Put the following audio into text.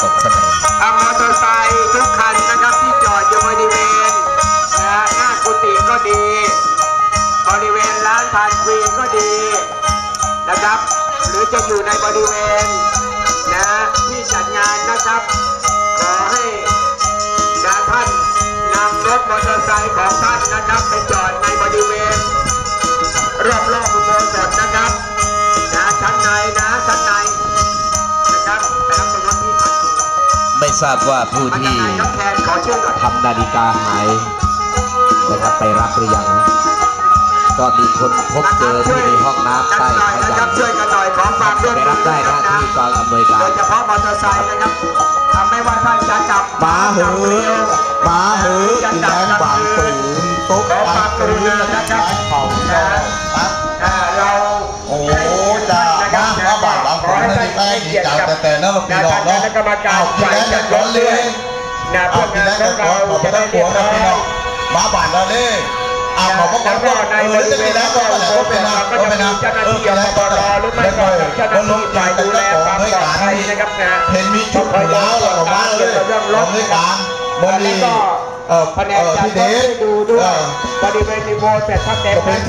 ตกข้างในเอามอเตอร์ไซค์ทุกคันนะครับที่จอดอยู่บริเวณนะฮะหน้ากุฏิก็ดี บริเวณร้านทานควีนก็ดีนะครับ หรือจะอยู่ในบริเวณนะที่จัดงานนะครับ ขอให้นะท่านนำรถมอเตอร์ไซค์ของท่านนะครับไป ทราบว่าผู้มาจากที่ไหนครับแทนขอชื่อหน่อยทำนาฬิกาหายนะครับไปรับหรือยังนะก็มีคนพบเจอที่ในห้องน้ำใต้กันหน่อยขนะยะครับช่วยกันหน่อยขอความร่วมไปมืรับได้นะที่กองอำนวยการโดยเฉพาะมอเตอร์ไซค์นะครับทำไม่ว่าท่านจะจับหมาหืจับอเร็วหมาหืออีแดงบางปืนตุ๊กบางปืนนะครับ คนไม่ได้แป้งดีจังแต่แต่นั่นเราปีดอกเนาะคณะกรรมการเอาพี่ฝ่ายแดงจักัดนรร้อถนเลเลยยนะเอาเพื่อพี่งาแดนงขกัอนงร้เราอนขอจะพระได้ท่านเรีหัยวบนะร้อพี่ยน้องมาบาทเราเลยเอาขอพระคุณเออจะมีแล้วก็อะไรก็เป็นนะก็เป็นนะเออเป็นแล้วก็แล้วก็คนลงใจดูแลความปลอดภัยนะครับนะเห็นมีชุดอยู่แล้วเราก็มาเลยลงด้วยกันบนนี้เออแผนเอกอจัดพี่รเดถชให้ดูด้วยเออบริเวณนิโวเสร็จถ้าเต็มก็เป็นนะ